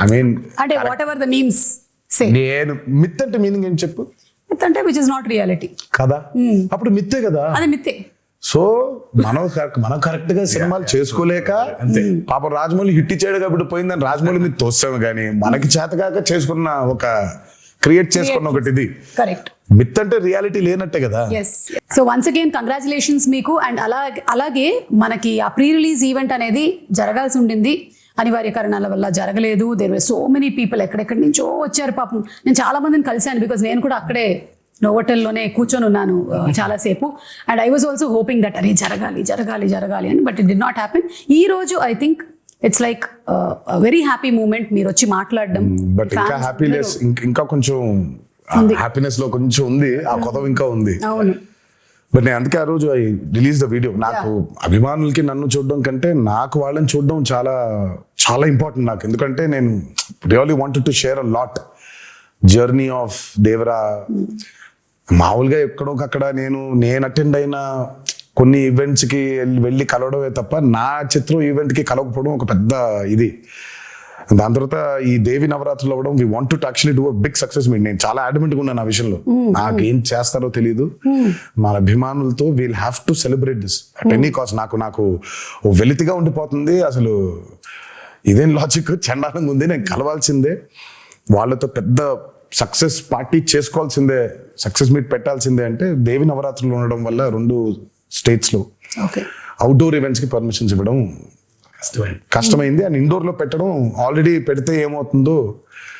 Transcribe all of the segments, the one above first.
I mean అంటే whatever the memes say నేను myth అంటే మీనింగ్ ఏం చెప్పు? అంటే విచ్ ఇస్ నాట్ రియాలిటీ కదా? అప్పుడు మిత్తే కదా? అది మిత్తే సో మనం కరెక్ట్ మనం కరెక్ట్గా సినిమాలు చేసుకోలేక పాప రాజమౌళి హిట్ ఇచ్చాడు కాబట్టి పోయిందని రాజమౌళి మీద తోస్తాము కానీ మనకి చేతకాక చేసుకున్న ఒక క్రియేట్ చేసుకున్న ఒకటి ఇది. కరెక్ట్ మిత్ అంటే రియాలిటీ లేనట్టే కదా? సో వన్స్ అగైన్ కంగ్రాచులేషన్స్ మీకు. అండ్ అలాగే అలాగే మనకి ఆ ప్రీ రిలీజ్ ఈవెంట్ అనేది జరగాల్సి ఉండింది. అనివార్య కారణాల వల్ల జరగలేదు. There were so many people ఎక్కడెక్కడి నుంచో వచ్చారు పాపం. నేను చాలా మందిని కలిశాను బికాజ్ నేను కూడా అక్కడే నోవోటెల్లోనే కూర్చొని ఉన్నాను చాలాసేపు and I was also hoping that అరే జరగాలి జరగాలి జరగాలి అని but it did not happen ఈ రోజు I think it's like very happy moment మీరు వచ్చి మాట్లాడడం. బట్ ఇంకా fans హ్యాపీనెస్ ఇంకా కొంచెం హ్యాపీనెస్లో కొంచెం ఉంది ఆ కొదవ ఇంకా ఉంది. అవును. బట్ నేను అందుకే ఆ రోజు ఐ రిలీజ్ ద వీడియో నాకు అభిమానులకి నన్ను చూడడం కంటే నాకు వాళ్ళని చూడడం చాలా చాలా ఇంపార్టెంట్ నాకు. ఎందుకంటే నేను really wanted to share a lot journey of Devara మామూలుగా ఎక్కడోకక్కడ నేను నేను అటెండ్ అయిన కొన్ని ఈవెంట్స్కి వెళ్ళి- వెళ్ళి కలవడమే తప్ప నా చిత్రం ఈవెంట్కి కలవకపోవడం ఒక పెద్ద ఇది. దాని తర్వాత ఈ దేవి నవరాత్రులు అవ్వడం we want to actually do big success meet నేను చాలా అడ్మెంట్ ఉన్నాను ఆ విషయంలో. నాకు ఏం చేస్తారో తెలియదు మన అభిమానులతో we'll have to celebrate this at any cost నాకు నాకు వెలితిగా ఉండిపోతుంది. అసలు ఇదేం లాజిక్ చండాలంగా ఉంది. నేను కలవాల్సిందే. వాళ్ళతో పెద్ద సక్సెస్ పార్టీ చేసుకోవాల్సిందే. సక్సెస్ మీట్ పెట్టాల్సిందే అంటే దేవి నవరాత్రులు ఉండడం వల్ల రెండు స్టేట్స్లో ఓకే అవుట్డోర్ ఈవెంట్స్కి పర్మిషన్స్ ఇవ్వడం కష్టమైంది. అండ్ ఇండోర్లో పెట్టడం ఆల్రెడీ పెడితే ఏమవుతుందో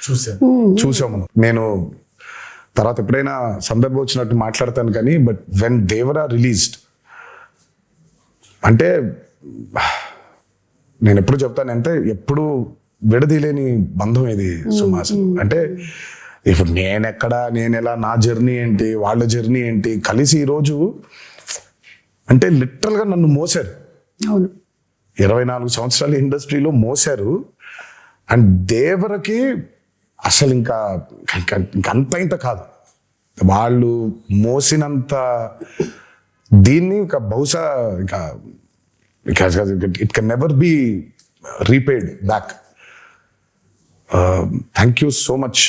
చూసాను చూసాం మనం నేను తర్వాత ఎప్పుడైనా సందర్భం వచ్చినట్టు మాట్లాడతాను కానీ బట్ వెన్ దేవరా రిలీజ్డ్ అంటే నేను ఎప్పుడు చెప్తానంటే ఎప్పుడు విడదీలేని బంధం ఇది సుమాస్ అంటే ఇప్పుడు నేను ఎక్కడ నేను ఎలా నా జర్నీ ఏంటి వాళ్ళ జర్నీ ఏంటి కలిసి ఈరోజు అంటే లిటరల్గా నన్ను మోసారు. అవును. ఇరవై నాలుగు సంవత్సరాలు ఇండస్ట్రీలో మోసారు అండ్ దేవరకి అసలు ఇంకా ఇంకా అంత ఇంత కాదు. వాళ్ళు మోసినంత దీన్ని ఇంకా బహుశా ఇంకా it can never be repaid back thank you so much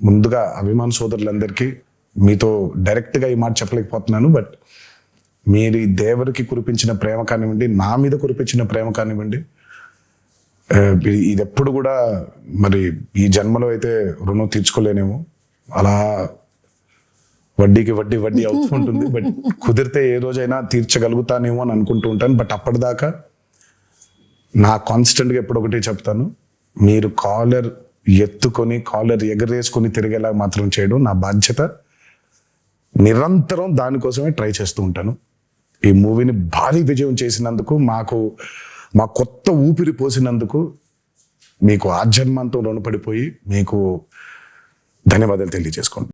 ముందుగా అభిమాన సోదరులందరికీ మీతో డైరెక్ట్గా ఈ మాట చెప్పలేకపోతున్నాను బట్ మీరు దేవుడికి దేవరికి కురిపించిన ప్రేమ కానివ్వండి నా మీద కురిపించిన ప్రేమ కానివ్వండి ఇది- ఎప్పుడు కూడా మరి ఈ జన్మలో అయితే రుణం తీర్చుకోలేనేమో. అలా వడ్డీకి వడ్డీ వడ్డీ అవుతూ ఉంటుంది. బట్ కుదిరితే ఏ రోజైనా తీర్చగలుగుతానేమో అని అనుకుంటూ ఉంటాను. బట్ అప్పటిదాకా నా కాన్స్టెంట్గా ఎప్పుడు ఒకటి చెప్తాను. మీరు కాలర్ ఎత్తుకొని కాలర్ ఎగరేసుకొని తిరిగేలా మాత్రం చేయడం నా బాధ్యత. నిరంతరం దానికోసమే ట్రై చేస్తూ ఉంటాను. ఈ మూవీని భారీ విజయం చేసినందుకు మాకు మా కొత్త ఊపిరి పోసినందుకు మీకు ఆజన్మంతో రుణపడిపోయి మీకు ధన్యవాదాలు తెలియజేసుకోండి